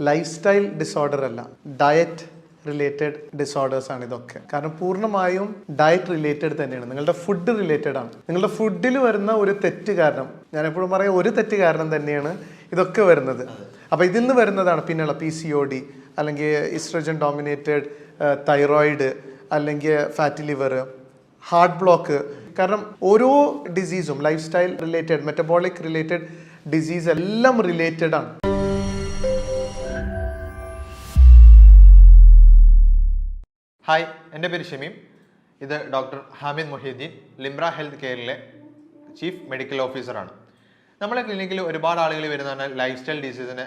Life style disorder അല്ല diet related disorders ആണ് ഇതൊക്കെ. കാരണം പൂർണമായും ഡയറ്റ് റിലേറ്റഡ് തന്നെയാണ്. നിങ്ങളുടെ ഫുഡ് റിലേറ്റഡ് ആണ്. നിങ്ങളുടെ ഫുഡിൽ വരുന്ന ഒരു തെറ്റ് കാരണം ഞാൻ എപ്പോഴും പറയാം ഒരു തെറ്റ് കാരണം തന്നെയാണ് ഇതൊക്കെ വരുന്നത്. അപ്പൊ ഇതിൽ നിന്ന് വരുന്നതാണ് പിന്നെയുള്ള പി സി ഒ ഡി അല്ലെങ്കിൽ ഇസ്ട്രജൻ ഡോമിനേറ്റഡ് തൈറോയിഡ് അല്ലെങ്കിൽ ഫാറ്റി ലിവർ ഹാർട്ട് ബ്ലോക്ക് കാരണം ഓരോ ഡിസീസും lifestyle related metabolic related disease എല്ലാം റിലേറ്റഡ് ആണ്. ഹായ് എന്റെ പേര് ഷമീം. ഇത് ഡോക്ടർ ഹാമിദ് മൊഹീദ്ദീൻ ലിംറ ഹെൽത്ത് കെയറിലെ ചീഫ് മെഡിക്കൽ ഓഫീസറാണ്. നമ്മളെ ക്ലിനിക്കിൽ ഒരുപാട് ആളുകൾ വരുന്ന ലൈഫ് സ്റ്റൈൽ ഡിസീസിനെ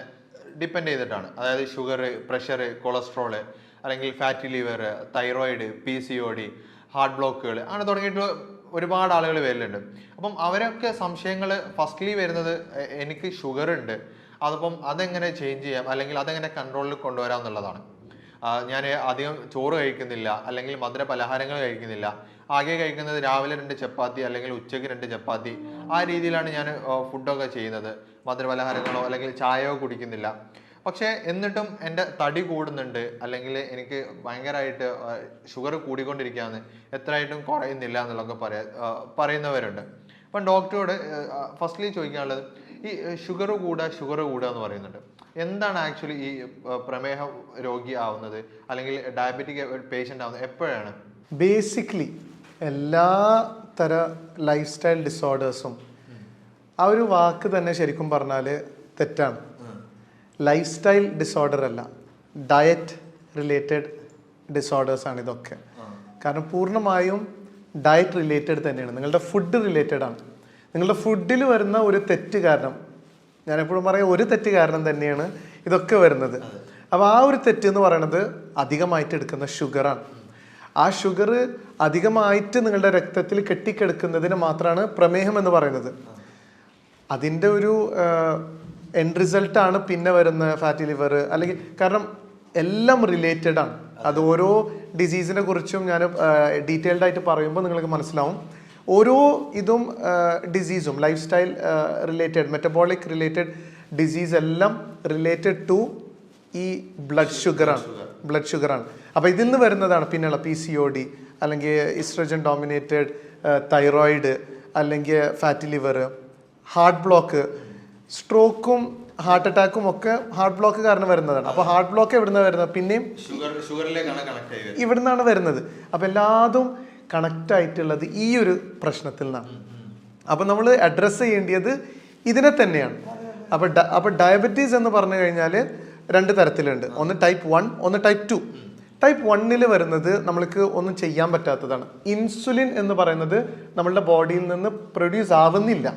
ഡിപ്പെൻഡ് ചെയ്തിട്ടാണ്. അതായത് ഷുഗർ പ്രഷർ കൊളസ്ട്രോൾ അല്ലെങ്കിൽ fatty liver thyroid P C O D heart ബ്ലോക്കുകൾ അങ്ങനെ തുടങ്ങിയിട്ട് ഒരുപാട് ആളുകൾ വരലുണ്ട്. അപ്പം അവരൊക്കെ സംശയങ്ങൾ ഫസ്റ്റ്ലി വരുന്നത് എനിക്ക് ഷുഗർ ഉണ്ട് അതിപ്പം അതെങ്ങനെ ചേഞ്ച് ചെയ്യാം? അല്ലെങ്കിൽ അതെങ്ങനെ കൺട്രോളിൽ കൊണ്ടുവരാം എന്നുള്ളതാണ്. ഞാൻ അധികം ചോറ് കഴിക്കുന്നില്ല അല്ലെങ്കിൽ മധുര പലഹാരങ്ങൾ കഴിക്കുന്നില്ല. ആകെ കഴിക്കുന്നത് രാവിലെ രണ്ട് ചപ്പാത്തി അല്ലെങ്കിൽ ഉച്ചയ്ക്ക് രണ്ട് ചപ്പാത്തി. ആ രീതിയിലാണ് ഞാൻ ഫുഡൊക്കെ ചെയ്യുന്നത്. മധുര പലഹാരങ്ങളോ അല്ലെങ്കിൽ ചായയോ കുടിക്കുന്നില്ല. പക്ഷേ എന്നിട്ടും എന്റെ തടി കൂടുന്നുണ്ട് അല്ലെങ്കിൽ എനിക്ക് ഭയങ്കരമായിട്ട് ഷുഗർ കൂടിക്കൊണ്ടിരിക്കുകയാണ് എത്രയായിട്ടും കുറയുന്നില്ല എന്നുള്ളതൊക്കെ പറയാ പറയുന്നവരുണ്ട്. അപ്പം ഡോക്ടറോട് ഫസ്റ്റ്ലി ചോദിക്കാനുള്ളത് ഈ ഷുഗർ കൂടുക ഷുഗർ കൂടുക എന്ന് പറയുന്നുണ്ട്. എന്താണ് ആക്ച്വലി ഈ പ്രമേഹ രോഗി ആവുന്നത്? അല്ലെങ്കിൽ ഡയബറ്റിക് പേഷ്യന്റ് ആവുന്നത്? എപ്പോഴാണ്? ബേസിക്കലി എല്ലാ തര ലൈഫ് സ്റ്റൈൽ ഡിസോർഡേഴ്സും ആ ഒരു വാക്ക് തന്നെ ശരിക്കും പറഞ്ഞാൽ തെറ്റാണ്. ലൈഫ് സ്റ്റൈൽ ഡിസോർഡർ അല്ല. ഡയറ്റ് റിലേറ്റഡ് ഡിസോർഡേഴ്സ് ആണ് ഇതൊക്കെ. കാരണം പൂർണമായും ഡയറ്റ് റിലേറ്റഡ് തന്നെയാണ്. നിങ്ങളുടെ ഫുഡ് റിലേറ്റഡ് ആണ്. നിങ്ങളുടെ ഫുഡിൽ വരുന്ന ഒരു തെറ്റ് കാരണം ഞാൻ എപ്പോഴും പറയാം ഒരു തെറ്റ് കാരണം തന്നെയാണ് ഇതൊക്കെ വരുന്നത്. അപ്പോൾ ആ ഒരു തെറ്റ് എന്ന് പറയുന്നത് അധികമായിട്ട് എടുക്കുന്ന ഷുഗറാണ്. ആ ഷുഗർ അധികമായിട്ട് നിങ്ങളുടെ രക്തത്തിൽ കെട്ടിക്കിടക്കുന്നതിന് മാത്രമാണ് പ്രമേഹം എന്ന് പറയുന്നത്. അതിന്റെ ഒരു എൻഡ് റിസൾട്ടാണ് പിന്നെ വരുന്ന ഫാറ്റി ലിവർ അല്ലെങ്കിൽ കാരണം എല്ലാം റിലേറ്റഡ് ആണ്. അത്. ഓരോ ഡിസീസിനെ കുറിച്ചും ഞാൻ ഡീറ്റെയിൽഡ് ആയിട്ട് പറയുമ്പോൾ നിങ്ങൾക്ക് മനസ്സിലാവും. ഓരോ ഇതും ഡിസീസും lifestyle related metabolic related disease എല്ലാം റിലേറ്റഡ് ടു ഈ ബ്ലഡ് ഷുഗറാണ് ബ്ലഡ് ഷുഗറാണ് അപ്പോൾ ഇതിൽ നിന്ന് വരുന്നതാണ് പിന്നെയുള്ള പി സി ഒ ഡി അല്ലെങ്കിൽ ഇസ്ട്രജൻ ഡോമിനേറ്റഡ് തൈറോയിഡ് അല്ലെങ്കിൽ ഫാറ്റി ലിവർ ഹാർട്ട് ബ്ലോക്ക് സ്ട്രോക്കും ഹാർട്ട് അറ്റാക്കും ഒക്കെ ഹാർട്ട് ബ്ലോക്ക് കാരണം വരുന്നതാണ്. അപ്പോൾ ഹാർട്ട് ബ്ലോക്ക് എവിടുന്ന വരുന്നത്? പിന്നെയും ഇവിടുന്നാണ് വരുന്നത്. അപ്പോൾ എല്ലാതും കണക്റ്റ് ആയിട്ടുള്ളത് ഈ ഒരു പ്രശ്നത്തിൽ നിന്നാണ്. അപ്പോൾ നമ്മൾ അഡ്രസ്സ് ചെയ്യേണ്ടത് ഇതിനെ തന്നെയാണ്. അപ്പോൾ അപ്പോൾ ഡയബറ്റീസ് എന്ന് പറഞ്ഞു കഴിഞ്ഞാൽ രണ്ട് തരത്തിലുണ്ട്. ഒന്ന് ടൈപ്പ് വൺ ഒന്ന് ടൈപ്പ് ടു ടൈപ്പ് വണ്ണിൽ വരുന്നത് നമ്മൾക്ക് ഒന്നും ചെയ്യാൻ പറ്റാത്തതാണ്. ഇൻസുലിൻ എന്ന് പറയുന്നത് നമ്മളുടെ ബോഡിയിൽ നിന്ന് പ്രൊഡ്യൂസ് ആവുന്നില്ല.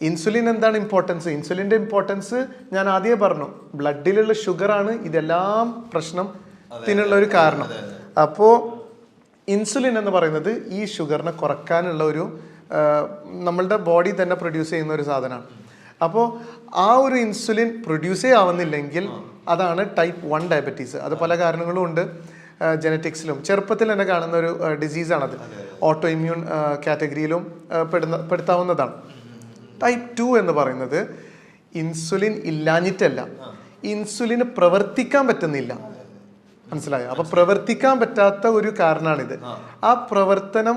ഇൻസുലിൻ എന്താണ് ഇമ്പോർട്ടൻസ് ഇൻസുലിന്റെ ഇമ്പോർട്ടൻസ് ഞാൻ ആദ്യമേ പറഞ്ഞു. ബ്ലഡിലുള്ള ഷുഗറാണ് ഇതെല്ലാം പ്രശ്നത്തിനുള്ള ഒരു കാരണം. അപ്പോൾ ഇൻസുലിൻ എന്ന് പറയുന്നത് ഈ ഷുഗറിനെ കുറക്കാനുള്ള ഒരു നമ്മളുടെ ബോഡി തന്നെ പ്രൊഡ്യൂസ് ചെയ്യുന്ന ഒരു സാധനമാണ്. അപ്പോൾ ആ ഒരു ഇൻസുലിൻ പ്രൊഡ്യൂസേ ആവുന്നില്ലെങ്കിൽ അതാണ് ടൈപ്പ് വൺ ഡയബറ്റീസ്. അത് പല കാരണങ്ങളും ഉണ്ട് ജനറ്റിക്സിലും. ചെറുപ്പത്തിൽ തന്നെ കാണുന്ന ഒരു ഡിസീസാണത്. ഓട്ടോ ഇമ്മ്യൂൺ കാറ്റഗറിയിലും പെടുന്ന പെടുത്താവുന്നതാണ്. ടൈപ്പ് ടു എന്ന് പറയുന്നത് ഇൻസുലിൻ ഇല്ലാഞ്ഞിട്ടല്ല. ഇൻസുലിന് പ്രവർത്തിക്കാൻ പറ്റുന്നില്ല. മനസ്സിലായോ? അപ്പൊ പ്രവർത്തിക്കാൻ പറ്റാത്ത ഒരു കാരണമാണിത് ആ. പ്രവർത്തനം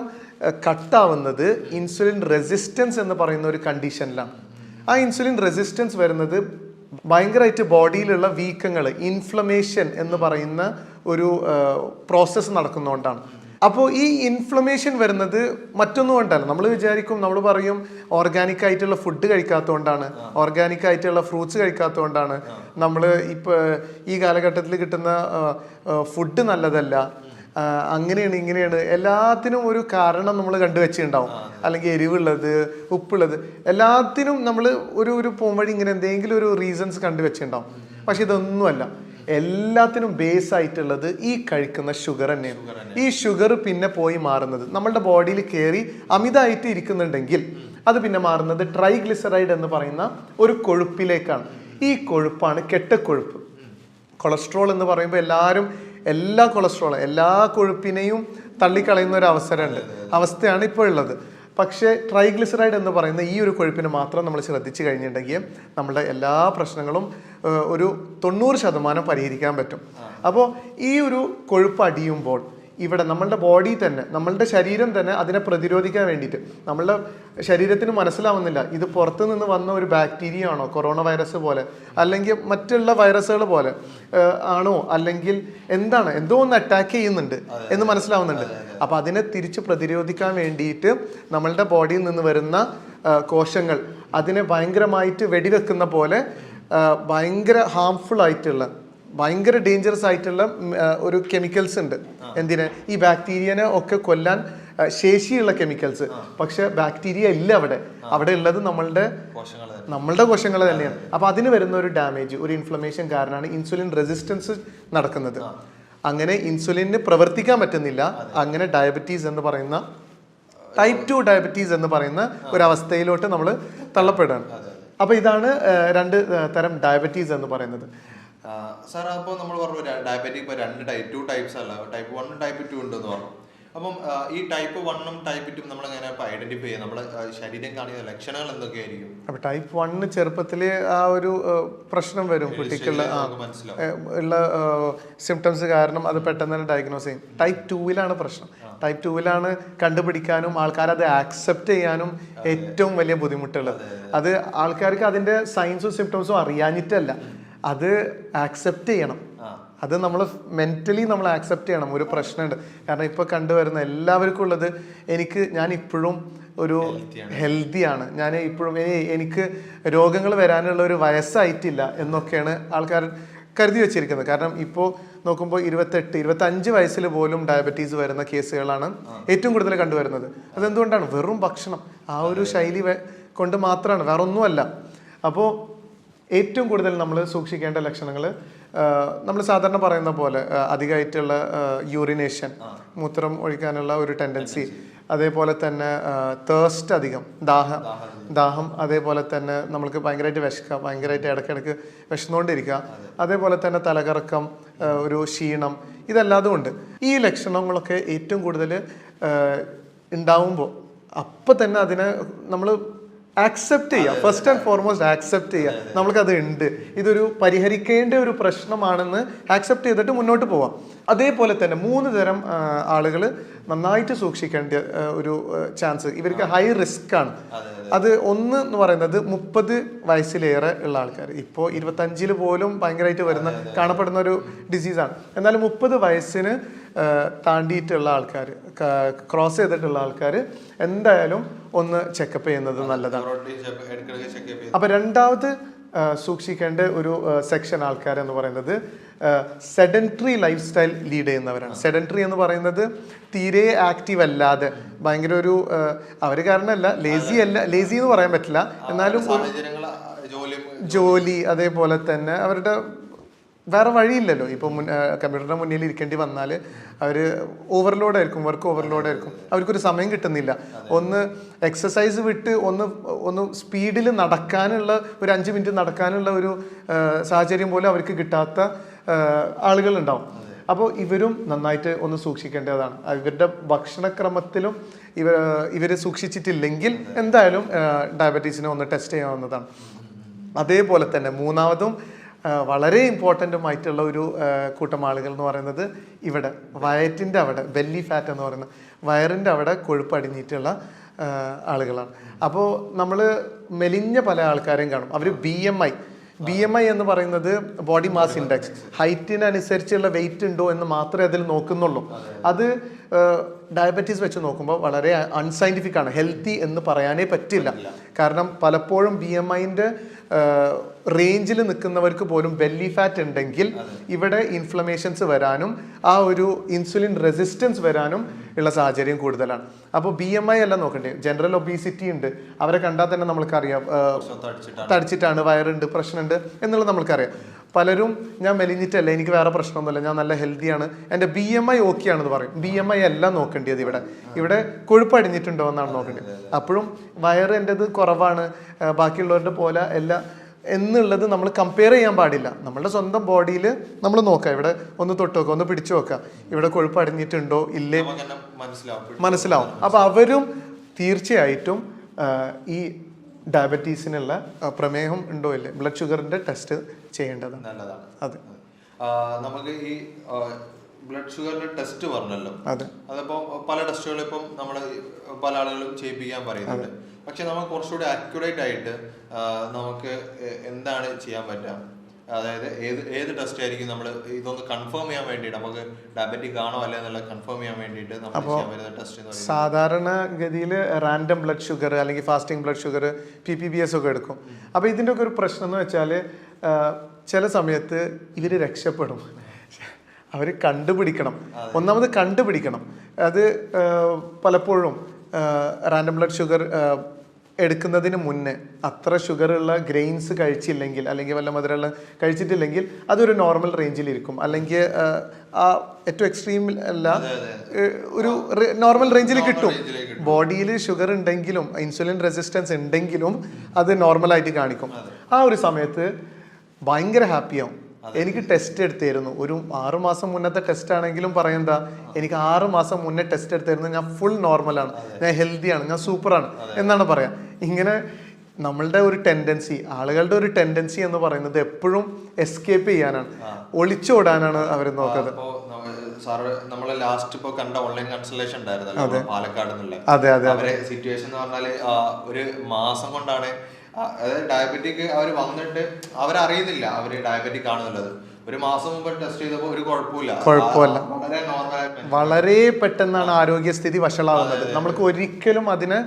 കട്ടാവുന്നത് ഇൻസുലിൻ റെസിസ്റ്റൻസ് എന്ന് പറയുന്ന ഒരു കണ്ടീഷനിലാണ്. ആ ഇൻസുലിൻ റെസിസ്റ്റൻസ് വരുന്നത് ഭയങ്കരമായിട്ട് ബോഡിയിലുള്ള വീക്കങ്ങൾ ഇൻഫ്ലമേഷൻ എന്ന് പറയുന്ന ഒരു പ്രോസസ്സ് നടക്കുന്നതുകൊണ്ടാണ് അപ്പോൾ ഈ ഇൻഫ്ലമേഷൻ വരുന്നത് മറ്റൊന്നും കൊണ്ടല്ല. നമ്മൾ വിചാരിക്കും നമ്മൾ പറയും ഓർഗാനിക് ആയിട്ടുള്ള ഫുഡ് കഴിക്കാത്തതുകൊണ്ടാണ് ഓർഗാനിക് ആയിട്ടുള്ള ഫ്രൂട്ട്സ് കഴിക്കാത്തതുകൊണ്ടാണ്. നമ്മൾ ഇപ്പോൾ ഈ കാലഘട്ടത്തിൽ കിട്ടുന്ന ഫുഡ് നല്ലതല്ല. അങ്ങനെയാണ് ഇങ്ങനെയാണ്. എല്ലാത്തിനും ഒരു കാരണം നമ്മൾ കണ്ടുവച്ചിട്ടുണ്ടാവും. അല്ലെങ്കിൽ എരിവുള്ളത് ഉപ്പുള്ളത്. എല്ലാത്തിനും നമ്മൾ ഒരു ഒരു പോംവഴി ഇങ്ങനെ എന്തെങ്കിലും ഒരു റീസൺസ് കണ്ടുവച്ചിട്ടുണ്ടാവും. പക്ഷെ ഇതൊന്നുമല്ല. എല്ലാത്തിനും ബേസ് ആയിട്ടുള്ളത് ഈ കഴിക്കുന്ന ഷുഗർ തന്നെയാണ്. ഈ ഷുഗർ പിന്നെ പോയി മാറുന്നത്. നമ്മളുടെ ബോഡിയിൽ കയറി അമിതമായിട്ട് ഇരിക്കുന്നുണ്ടെങ്കിൽ അത് പിന്നെ മാറുന്നത് ട്രൈഗ്ലിസറൈഡ് എന്ന് പറയുന്ന ഒരു കൊഴുപ്പിലേക്കാണ്. ഈ കൊഴുപ്പാണ് കെട്ടക്കൊഴുപ്പ് കൊളസ്ട്രോൾ എന്ന് പറയുമ്പോൾ എല്ലാവരും എല്ലാ കൊളസ്ട്രോളും എല്ലാ കൊഴുപ്പിനെയും തള്ളിക്കളയുന്ന ഒരു അവസരമുണ്ട്. അവസ്ഥയാണ് ഇപ്പോൾ ഉള്ളത്. പക്ഷേ ട്രൈഗ്ലിസറൈഡ് എന്ന് പറയുന്ന ഈ ഒരു കൊഴുപ്പിന് മാത്രം നമ്മൾ ശ്രദ്ധിച്ചു കഴിഞ്ഞിട്ടുണ്ടെങ്കിൽ നമ്മുടെ എല്ലാ പ്രശ്നങ്ങളും ഒരു തൊണ്ണൂറ് ശതമാനം പരിഹരിക്കാൻ പറ്റും. അപ്പോൾ ഈ ഒരു കൊഴുപ്പ് അടിയുമ്പോൾ ഇവിടെ നമ്മളുടെ ബോഡി തന്നെ നമ്മളുടെ ശരീരം തന്നെ അതിനെ പ്രതിരോധിക്കാൻ വേണ്ടിയിട്ട്. നമ്മളുടെ ശരീരത്തിന് മനസ്സിലാവുന്നില്ല ഇത് പുറത്തു നിന്ന് വന്ന ഒരു ബാക്ടീരിയ ആണോ കൊറോണ വൈറസ് പോലെ അല്ലെങ്കിൽ മറ്റുള്ള വൈറസുകൾ പോലെ ആണോ അല്ലെങ്കിൽ എന്താണ് എന്തോ ഒന്ന് അറ്റാക്ക് ചെയ്യുന്നുണ്ട് എന്ന് മനസ്സിലാവുന്നുണ്ട്. അപ്പൊ അതിനെ തിരിച്ച് പ്രതിരോധിക്കാൻ വേണ്ടിയിട്ട് നമ്മളുടെ ബോഡിയിൽ നിന്ന് വരുന്ന കോശങ്ങൾ അതിനെ ഭയങ്കരമായിട്ട് വെടിവെക്കുന്ന പോലെ ഭയങ്കര ഹാംഫുൾ ആയിട്ടുള്ള ഭയങ്കര ഡേഞ്ചറസ് ആയിട്ടുള്ള ഒരു കെമിക്കൽസ് ഉണ്ട്. എന്തിന്? ഈ ബാക്ടീരിയനെ ഒക്കെ കൊല്ലാൻ ശേഷിയുള്ള കെമിക്കൽസ് പക്ഷെ ബാക്ടീരിയ ഇല്ല അവിടെ. അവിടെ ഉള്ളത് നമ്മളുടെ നമ്മളുടെ കോശങ്ങൾ തന്നെയാണ്. അപ്പൊ അതിന് വരുന്ന ഒരു ഡാമേജ് ഒരു ഇൻഫ്ലമേഷൻ കാരണമാണ് ഇൻസുലിൻ റെസിസ്റ്റൻസ് നടക്കുന്നത്. അങ്ങനെ ഇൻസുലിന് പ്രവർത്തിക്കാൻ പറ്റുന്നില്ല. അങ്ങനെ ഡയബറ്റീസ് എന്ന് പറയുന്ന ടൈപ്പ് ടു ഡയബറ്റീസ് എന്ന് പറയുന്ന ഒരു അവസ്ഥയിലോട്ട് നമ്മൾ തള്ളപ്പെടുകയാണ്. അപ്പൊ ഇതാണ് രണ്ട് തരം ഡയബറ്റീസ് എന്ന് പറയുന്നത്. സാർ അപ്പോൾ നമ്മൾ പറഞ്ഞു ഡയബറ്റിക് ഇപ്പോൾ രണ്ട് ടൈപ്പ് ടു ടൈപ്സ് അല്ല. ടൈപ്പ് വണ്ണും ടൈപ്പ് ടു ഉണ്ടെന്ന് പറഞ്ഞു. അപ്പം ഈ ടൈപ്പ് വണ്ണും ടൈപ്പ് ടു നമ്മൾ എങ്ങനെ ഐഡന്റിഫൈ ചെയ്യാം? നമ്മുടെ ശരീരം കാണിക്കുന്ന ലക്ഷണങ്ങൾ എന്തൊക്കെയായിരിക്കും? അപ്പൊ ടൈപ്പ് വണ്ണ് ചെറുപ്പത്തിൽ ആ ഒരു പ്രശ്നം വരും കുട്ടിക്കുള്ള ഉള്ള സിംറ്റംസ് കാരണം അത് പെട്ടെന്ന് തന്നെ ഡയഗ്നോസ് ചെയ്യും. ടൈപ്പ് ടൂവിലാണ് പ്രശ്നം. ടൈപ്പ് ടൂവിലാണ് കണ്ടുപിടിക്കാനും ആൾക്കാർ അത് ആക്സെപ്റ്റ് ചെയ്യാനും ഏറ്റവും വലിയ ബുദ്ധിമുട്ടുള്ളത്. അത് ആൾക്കാർക്ക് അതിന്റെ സയൻസും സിംറ്റംസും അറിയാഞ്ഞിട്ടല്ല. അത് ആക്സെപ്റ്റ് ചെയ്യണം. അത് നമ്മൾ മെന്റലി നമ്മൾ ആക്സെപ്റ്റ് ചെയ്യണം. ഒരു പ്രശ്നമുണ്ട് കാരണം ഇപ്പൊ കണ്ടുവരുന്ന എല്ലാവർക്കും ഉള്ളത് എനിക്ക് ഞാൻ ഇപ്പോഴും ഒരു ഹെൽത്തിയാണ് ഞാൻ ഇപ്പോഴും എനിക്ക് രോഗങ്ങൾ വരാനുള്ള ഒരു വയസ്സായിട്ടില്ല എന്നൊക്കെയാണ് ആൾക്കാർ കരുതി വെച്ചിരിക്കുന്നത്. കാരണം ഇപ്പോൾ നോക്കുമ്പോൾ ഇരുപത്തെട്ട് ഇരുപത്തഞ്ച് വയസ്സിൽ പോലും ഡയബറ്റീസ് വരുന്ന കേസുകളാണ് ഏറ്റവും കൂടുതൽ കണ്ടുവരുന്നത്. അതെന്തുകൊണ്ടാണ്? വെറും ഭക്ഷണം. ആ ഒരു ശൈലി കൊണ്ട് മാത്രമാണ് വേറൊന്നുമല്ല. അപ്പോൾ ഏറ്റവും കൂടുതൽ നമ്മൾ സൂക്ഷിക്കേണ്ട ലക്ഷണങ്ങൾ നമ്മൾ സാധാരണ പറയുന്ന പോലെ അധികമായിട്ടുള്ള യൂറിനേഷൻ മൂത്രം ഒഴിക്കാനുള്ള ഒരു ടെൻഡൻസി അതേപോലെ തന്നെ തേഴ്സ്റ്റ് അധികം ദാഹം. ദാഹം. അതേപോലെ തന്നെ നമ്മൾക്ക് ഭയങ്കരമായിട്ട് വിശക്കുക ഭയങ്കരമായിട്ട് ഇടയ്ക്കിടയ്ക്ക് വിശന്നുകൊണ്ടിരിക്കുക അതേപോലെ തന്നെ തലകറക്കം ഒരു ക്ഷീണം ഇതെല്ലാതും ഉണ്ട്. ഈ ലക്ഷണങ്ങളൊക്കെ ഏറ്റവും കൂടുതൽ ഉണ്ടാവുമ്പോൾ അപ്പം തന്നെ അതിനെ നമ്മൾ ആക്സെപ്റ്റ് ചെയ്യുക ഫസ്റ്റ് ആൻഡ് ഫോർമോസ്റ്റ് ആക്സെപ്റ്റ് ചെയ്യുക നമ്മൾക്കത് ഉണ്ട്. ഇതൊരു പരിഹരിക്കേണ്ട ഒരു പ്രശ്നമാണെന്ന് ആക്സെപ്റ്റ് ചെയ്തിട്ട് മുന്നോട്ട് പോവാം. അതേപോലെ തന്നെ മൂന്ന് തരം ആളുകൾ നന്നായിട്ട് സൂക്ഷിക്കേണ്ട ഒരു ചാൻസ് ഇവർക്ക് ഹൈ റിസ്ക് ആണ്. അത് ഒന്ന് എന്ന് പറയുന്നത് മുപ്പത് വയസ്സിലേറെ ഉള്ള ആൾക്കാർ ഇപ്പോൾ ഇരുപത്തഞ്ചിൽ പോലും ഭയങ്കരമായിട്ട് വരുന്ന കാണപ്പെടുന്ന ഒരു ഡിസീസാണ് എന്നാൽ മുപ്പത് വയസ്സിന് താണ്ടിയിട്ടുള്ള ആൾക്കാർ ക്രോസ് ചെയ്തിട്ടുള്ള ആൾക്കാർ എന്തായാലും ഒന്ന് ചെക്കപ്പ് ചെയ്യുന്നത് നല്ലതാണ്. അപ്പം രണ്ടാമത് സൂക്ഷിക്കേണ്ട ഒരു സെക്ഷൻ ആൾക്കാർ എന്ന് പറയുന്നത് സെഡൻട്രി ലൈഫ് സ്റ്റൈൽ ലീഡ് ചെയ്യുന്നവരാണ്. സെഡൻട്രി എന്ന് പറയുന്നത് തീരെ ആക്റ്റീവ് അല്ലാതെ ഭയങ്കര ഒരു അവർ കാരണമല്ല ലേസി അല്ല ലേസി എന്ന് പറയാൻ പറ്റില്ല. എന്നാലും ജോലി അതേപോലെ തന്നെ അവരുടെ വേറെ വഴിയില്ലല്ലോ. ഇപ്പോൾ മുൻ കമ്പ്യൂട്ടറിന്റെ മുന്നിൽ ഇരിക്കേണ്ടി വന്നാൽ അവർ ഓവർലോഡ് ആയിരിക്കും വർക്ക് ഓവർലോഡ് ആയിരിക്കും അവർക്കൊരു സമയം കിട്ടുന്നില്ല. ഒന്ന് എക്സസൈസ് വിട്ട് ഒന്ന് ഒന്ന് സ്പീഡിൽ നടക്കാനുള്ള ഒരു അഞ്ച് മിനിറ്റ് നടക്കാനുള്ള ഒരു സാഹചര്യം പോലും അവർക്ക് കിട്ടാത്ത ആളുകളുണ്ടാവും. അപ്പോൾ ഇവരും നന്നായിട്ട് ഒന്ന് സൂക്ഷിക്കേണ്ടതാണ്. ഇവരുടെ ഭക്ഷണക്രമത്തിലും ഇവർ ഇവർ സൂക്ഷിച്ചിട്ടില്ലെങ്കിൽ എന്തായാലും ഡയബറ്റീസിനെ ഒന്ന് ടെസ്റ്റ് ചെയ്യാവുന്നതാണ്. അതേപോലെ തന്നെ മൂന്നാമതും വളരെ ഇമ്പോർട്ടന്റുമായിട്ടുള്ള ഒരു കൂട്ടം ആളുകൾ എന്ന് പറയുന്നത് ഇവിടെ വയറ്റിന്റെ അവിടെ ബെല്ലി ഫാറ്റ് എന്ന് പറയുന്ന വയറിന്റെ അവിടെ കൊഴുപ്പ് അടിഞ്ഞിട്ടുള്ള ആളുകളാണ്. അപ്പോൾ നമ്മൾ മെലിഞ്ഞ പല ആൾക്കാരെയും കാണും. അവർ B M I B M I എന്ന് പറയുന്നത് ബോഡി മാസ് ഇൻഡെക്സ് ഹൈറ്റിനനുസരിച്ചുള്ള വെയിറ്റ് ഉണ്ടോ എന്ന് മാത്രമേ അതിൽ നോക്കുന്നുള്ളൂ. അത് ഡയബറ്റീസ് വെച്ച് നോക്കുമ്പോൾ വളരെ അൺസൈന്റിഫിക് ആണ്. ഹെൽത്തി എന്ന് പറയാനേ പറ്റില്ല. കാരണം പലപ്പോഴും ബി എം ഐന്റെ റേഞ്ചിൽ നിൽക്കുന്നവർക്ക് പോലും ബെല്ലി ഫാറ്റ് ഉണ്ടെങ്കിൽ ഇവിടെ ഇൻഫ്ലമേഷൻസ് വരാനും ആ ഒരു ഇൻസുലിൻ റെസിസ്റ്റൻസ് വരാനും ഉള്ള സാഹചര്യം കൂടുതലാണ്. അപ്പോൾ ബി എം ഐ അല്ല നോക്കണ്ടേ? ജനറൽ ഒബീസിറ്റി ഉണ്ട്. അവരെ കണ്ടാൽ തന്നെ നമ്മൾക്കറിയാം. തടിച്ചിട്ടാണ്. വയറുണ്ട് പ്രശ്നമുണ്ട് എന്നുള്ളത് നമ്മൾക്കറിയാം. പലരും ഞാൻ മെലിഞ്ഞിട്ടല്ല എനിക്ക് വേറെ പ്രശ്നമൊന്നുമില്ല ഞാൻ നല്ല ഹെൽത്തിയാണ്. എന്റെ ബി എം ഐ ഓക്കെ ആണെന്ന് പറയും. ബി എം ഐ അല്ല നോക്കേണ്ടത് ഇവിടെ. ഇവിടെ കൊഴുപ്പ് അടിഞ്ഞിട്ടുണ്ടോ എന്നാണ് നോക്കേണ്ടത്. അപ്പോഴും വയറ് എന്റെത് കുറവാണ്. ബാക്കിയുള്ളവരുടെ പോലെ അല്ല. എന്നുള്ളത് നമ്മൾ കമ്പയർ ചെയ്യാൻ പാടില്ല. നമ്മളുടെ സ്വന്തം ബോഡിയിൽ നമ്മൾ നോക്കാം. ഇവിടെ ഒന്ന് തൊട്ട് നോക്കാം. ഒന്ന് പിടിച്ചു നോക്കാം. ഇവിടെ കൊഴുപ്പ് അടിഞ്ഞിട്ടുണ്ടോ? ഇല്ലേ? മനസ്സിലാവും. മനസ്സിലാവും. അപ്പൊ അവരും തീർച്ചയായിട്ടും ഈ ഡയബറ്റീസിനുള്ള പ്രമേഹം ഉണ്ടോ ഇല്ലേ? ബ്ലഡ് ഷുഗറിന്റെ ടെസ്റ്റ് ചെയ്യേണ്ടതാണ്. നല്ലതാണ്. അതെ. നമുക്ക് ഈ ബ്ലഡ് ഷുഗറിന്റെ ടെസ്റ്റ് പറഞ്ഞല്ലോ. അതെ. അതിപ്പോ പല ടെസ്റ്റുകളും ഇപ്പം നമ്മൾ പല ആളുകളും ചെയ്യിപ്പിക്കാൻ പറയുന്നുണ്ട്. പക്ഷെ നമുക്ക് കുറച്ചുകൂടി അക്യുറേറ്റ് ആയിട്ട് നമുക്ക് എന്താണ് ചെയ്യാൻ പറ്റുക? അതായത് ഏത് ഏത് ടെസ്റ്റ് ആയിരിക്കും നമ്മൾ ഇതൊന്ന് കൺഫേം ചെയ്യാൻ വേണ്ടിയിട്ട് നമുക്ക് ഡയബറ്റിക് ആണോ അല്ല എന്നുള്ള കൺഫേം ചെയ്യാൻ വേണ്ടിയിട്ട് നമ്മൾ ചെയ്യാൻ പറ്റുന്ന ടെസ്റ്റ് എന്ന് പറയുന്നത്. സാധാരണഗതിയിൽ റാൻഡം ബ്ലഡ് ഷുഗർ അല്ലെങ്കിൽ fasting blood sugar P P B S ഒക്കെ എടുക്കും. അപ്പോൾ ഇതിന്റെ ഒക്കെ ഒരു പ്രശ്നം എന്ന് വെച്ചാൽ ചില സമയത്ത് ഇവർ രക്ഷപ്പെടും. അവർ കണ്ടുപിടിക്കണം. ഒന്നാമത് കണ്ടുപിടിക്കണം. അത് പലപ്പോഴും റാൻഡം ബ്ലഡ് ഷുഗർ എടുക്കുന്നതിന് മുന്നേ അത്ര ഷുഗറുള്ള ഗ്രെയിൻസ് കഴിച്ചില്ലെങ്കിൽ അല്ലെങ്കിൽ വല്ല മധുരമുള്ള കഴിച്ചിട്ടില്ലെങ്കിൽ അതൊരു നോർമൽ റേഞ്ചിൽ റേഞ്ചിലിരിക്കും അല്ലെങ്കിൽ ആ, ആ ഏറ്റവും എക്സ്ട്രീം അല്ല ഒരു നോർമൽ റേഞ്ചിൽ കിട്ടും. ബോഡിയിൽ ഷുഗർ ഉണ്ടെങ്കിലും ഇൻസുലിൻ റെസിസ്റ്റൻസ് ഉണ്ടെങ്കിലും അത് നോർമലായിട്ട് കാണിക്കും. ആ ഒരു സമയത്ത് ഭയങ്കര ഹാപ്പിയാവും എനിക്ക് ടെസ്റ്റ് എടുത്തായിരുന്നു ഒരു ആറുമാസം മുന്നത്തെ ടെസ്റ്റ് ആണെങ്കിലും പറയണ്ട എനിക്ക് ആറുമാസം മുന്നേ ടെസ്റ്റ് എടുത്തായിരുന്നു ഞാൻ ഫുൾ നോർമലാണ് ഞാൻ ഹെൽത്തിയാണ് ഞാൻ സൂപ്പറാണ് എന്നാണ് പറയാ. ഇങ്ങനെ നമ്മളുടെ ഒരു ടെൻഡൻസി ആളുകളുടെ ഒരു ടെൻഡൻസി എന്ന് പറയുന്നത് എപ്പോഴും എസ്കേപ്പ് ചെയ്യാനാണ്. ഒളിച്ചോടാനാണ് അവർ നോക്കുന്നത്. സാറ് നമ്മളെ ലാസ്റ്റ് ഇപ്പൊ കണ്ട ഓൺലൈൻ കൺസൾട്ടേഷൻ ഉണ്ടായിരുന്നല്ലോ പാലക്കാട് നിന്നുള്ള അതെ അതെ അവരെ സിറ്റുവേഷൻ എന്ന് പറഞ്ഞാൽ ഒരു മാസം കൊണ്ടാണ് അതായത് ഡയബറ്റിക് അവർ വന്നിട്ട് അവരറിയുന്നില്ല അവർ ഡയബറ്റിക് ആണെന്നുള്ളത് ഒരു മാസം മുമ്പ് ടെസ്റ്റ് ചെയ്തപ്പോൾ ഒരു കുഴപ്പമില്ല കുഴപ്പമില്ല. വളരെ നോർമൽ വളരെ പെട്ടെന്നാണ് ആരോഗ്യസ്ഥിതി വഷളാവുന്നത്. നമ്മൾക്ക് ഒരിക്കലും അതിനെ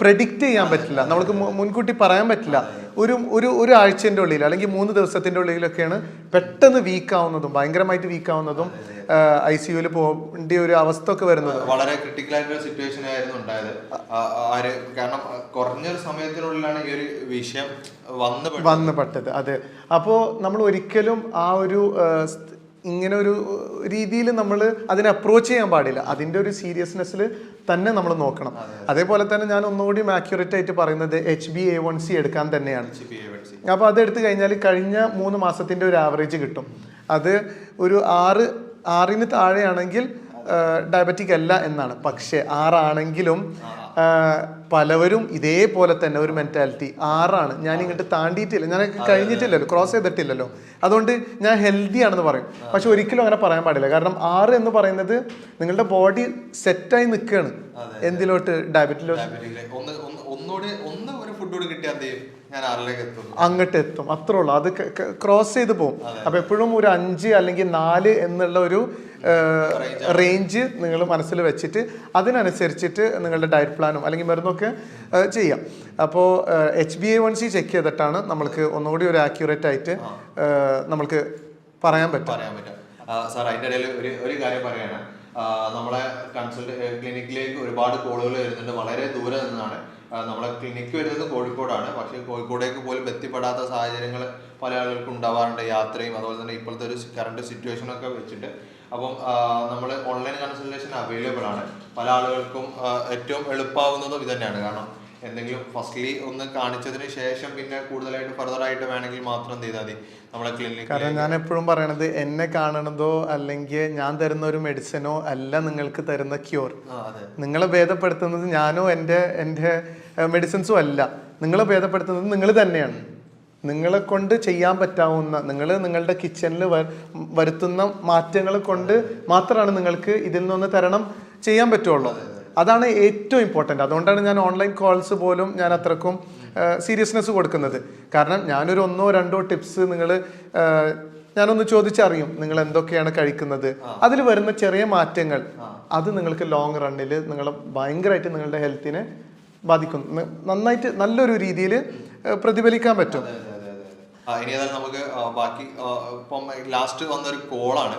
പ്രഡിക്റ്റ് ചെയ്യാൻ പറ്റില്ല. നമുക്ക് മുൻകൂട്ടി പറയാൻ പറ്റില്ല. ഒരു ഒരു ഒരു ആഴ്ചന്റെ ഉള്ളിൽ അല്ലെങ്കിൽ മൂന്ന് ദിവസത്തിന്റെ ഉള്ളിലൊക്കെയാണ് പെട്ടെന്ന് വീക്ക് ആവുന്നതും ഭയങ്കരമായിട്ട് വീക്ക് ആവുന്നതും ഐ സി യുവിൽ പോകേണ്ട ഒരു അവസ്ഥ ഒക്കെ വരുന്നത്. വളരെ ക്രിട്ടിക്കൽ ആയിട്ടുള്ള സിറ്റുവേഷൻ ആയിരുന്നു ഉണ്ടായത്. ആര് കാരണം കുറഞ്ഞൊരു സമയത്തിനുള്ളിലാണ് ഈ ഒരു വിഷയം വന്ന്. വന്ന് പെട്ടത് അതെ. അപ്പോൾ നമ്മൾ ഒരിക്കലും ആ ഒരു ഇങ്ങനെ ഒരു രീതിയിൽ നമ്മൾ അതിനെ അപ്രോച്ച് ചെയ്യാൻ പാടില്ല. അതിന്റെ ഒരു സീരിയസ്നെസ്സിൽ തന്നെ നമ്മൾ നോക്കണം. അതേപോലെ തന്നെ ഞാൻ ഒന്നുകൂടി ആക്യുറേറ്റ് ആയിട്ട് പറയുന്നത് H B A one C എടുക്കാൻ തന്നെയാണ്. CPA1C. അപ്പോൾ അത് എടുത്തു കഴിഞ്ഞാൽ കഴിഞ്ഞ മൂന്ന് മാസത്തിന്റെ ഒരു ആവറേജ് കിട്ടും. അത് ഒരു ആറ് ആറിന് താഴെയാണെങ്കിൽ ഡയബറ്റിക് അല്ല എന്നാണ്. പക്ഷേ ആറാണെങ്കിലും പലവരും ഇതേപോലെ തന്നെ ഒരു മെന്റാലിറ്റി ആറാണ്. ഞാൻ ഇങ്ങോട്ട് താണ്ടിയിട്ടില്ല ഞാൻ കഴിഞ്ഞിട്ടില്ലല്ലോ. ക്രോസ് ചെയ്തിട്ടില്ലല്ലോ. അതുകൊണ്ട് ഞാൻ ഹെൽത്തി ആണെന്ന് പറയും. പക്ഷെ ഒരിക്കലും അങ്ങനെ പറയാൻ പാടില്ല. കാരണം ആറ് എന്ന് പറയുന്നത് നിങ്ങളുടെ ബോഡി സെറ്റായി നിൽക്കുകയാണ് എന്തിലോട്ട്? ഡയബറ്റിലോട്ട് ഒന്നുകൂടി ഒന്ന് ഒരു ഫുഡ് കൂടി കിട്ടിയാൽ അങ്ങോട്ട് എത്തും. അത്രേ ഉള്ളൂ. അത് ക്രോസ് ചെയ്ത് പോകും അപ്പൊ എപ്പോഴും ഒരു അഞ്ച് അല്ലെങ്കിൽ നാല് എന്നുള്ള ഒരു റേഞ്ച് നിങ്ങൾ മനസ്സിൽ വെച്ചിട്ട് അതിനനുസരിച്ചിട്ട് നിങ്ങളുടെ ഡയറ്റ് പ്ലാനും അല്ലെങ്കിൽ മരുന്നൊക്കെ ചെയ്യാം. അപ്പോൾ H B A one C check ചെയ്തിട്ടാണ് നമ്മൾക്ക് ഒന്നുകൂടി ഒരു ആക്യുറേറ്റ് ആയിട്ട് നമ്മൾക്ക് പറയാൻ പറ്റും പറയാൻ പറ്റും സാർ ഇടയിൽ ഒരു ഒരു കാര്യം പറയാണ്. നമ്മളെ കൺസൾട്ട് ക്ലിനിക്കിലേക്ക് ഒരുപാട് കോളുകൾ വരുന്നുണ്ട്. വളരെ ദൂരെ നിന്നാണ്. നമ്മളെ ക്ലിനിക്ക് വരുന്നത് കോഴിക്കോടാണ്. പക്ഷേ കോഴിക്കോടേക്ക് പോലും എത്തിപ്പെടാത്ത സാഹചര്യങ്ങൾ പല ആളുകൾക്കും ഉണ്ടാവാറുണ്ട്. യാത്രയും അതുപോലെ തന്നെ ഇപ്പോഴത്തെ ഒരു കറണ്ട് സിറ്റുവേഷനൊക്കെ വെച്ചിട്ട്. അപ്പം നമ്മൾ ഓൺലൈൻ കൺസൾട്ടേഷൻ അവൈലബിൾ ആണ്. പല ആളുകൾക്കും ഏറ്റവും എളുപ്പമാവുന്നതും ഇത് കാരണം എന്തെങ്കിലും ഫസ്റ്റ്ലി ഒന്ന് കാണിച്ചതിന് ശേഷം പിന്നെ കൂടുതലായിട്ട് ഫർദർ ആയിട്ട് വേണമെങ്കിൽ മാത്രം എന്ത് ചെയ്താൽ മതി. നമ്മളെ ക്ലിനിക്കിൽ കാരണം ഞാൻ എപ്പോഴും പറയണത് എന്നെ കാണണതോ അല്ലെങ്കിൽ ഞാൻ തരുന്ന ഒരു മെഡിസിനോ അല്ല നിങ്ങൾക്ക് തരുന്ന ക്യൂർ നിങ്ങളെ ഭേദപ്പെടുത്തുന്നത് ഞാനോ എന്റെ എന്റെ മെഡിസിൻസും അല്ല. നിങ്ങളെ ഭേദപ്പെടുത്തുന്നത് നിങ്ങൾ തന്നെയാണ്. നിങ്ങളെ കൊണ്ട് ചെയ്യാൻ പറ്റാവുന്ന നിങ്ങൾ നിങ്ങളുടെ കിച്ചണിൽ വരുത്തുന്ന മാറ്റങ്ങൾ കൊണ്ട് മാത്രമാണ് നിങ്ങൾക്ക് ഇതിൽ നിന്ന് തരണം ചെയ്യാൻ പറ്റുള്ളൂ. അതാണ് ഏറ്റവും ഇമ്പോർട്ടന്റ് അതുകൊണ്ടാണ് ഞാൻ ഓൺലൈൻ കോൾസ് പോലും ഞാൻ അത്രക്കും സീരിയസ്നെസ് കൊടുക്കുന്നത്. കാരണം ഞാനൊരു ഒന്നോ രണ്ടോ ടിപ്സ് നിങ്ങൾ ഞാനൊന്ന് ചോദിച്ചറിയും നിങ്ങൾ എന്തൊക്കെയാണ് കഴിക്കുന്നത്. അതിൽ വരുന്ന ചെറിയ മാറ്റങ്ങൾ. അത് നിങ്ങൾക്ക് ലോങ് റണ്ണിൽ നിങ്ങൾ ഭയങ്കരമായിട്ട് നിങ്ങളുടെ ഹെൽത്തിനെ ബാധിക്കും. നന്നായിട്ട് നല്ലൊരു രീതിയിൽ പ്രതിഫലിക്കാൻ പറ്റും. ഇനി നമുക്ക് ബാക്കി ഇപ്പം ലാസ്റ്റ് വന്നൊരു കോളാണ്